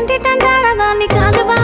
కంటి తంటాడదాన్ని కాదు బా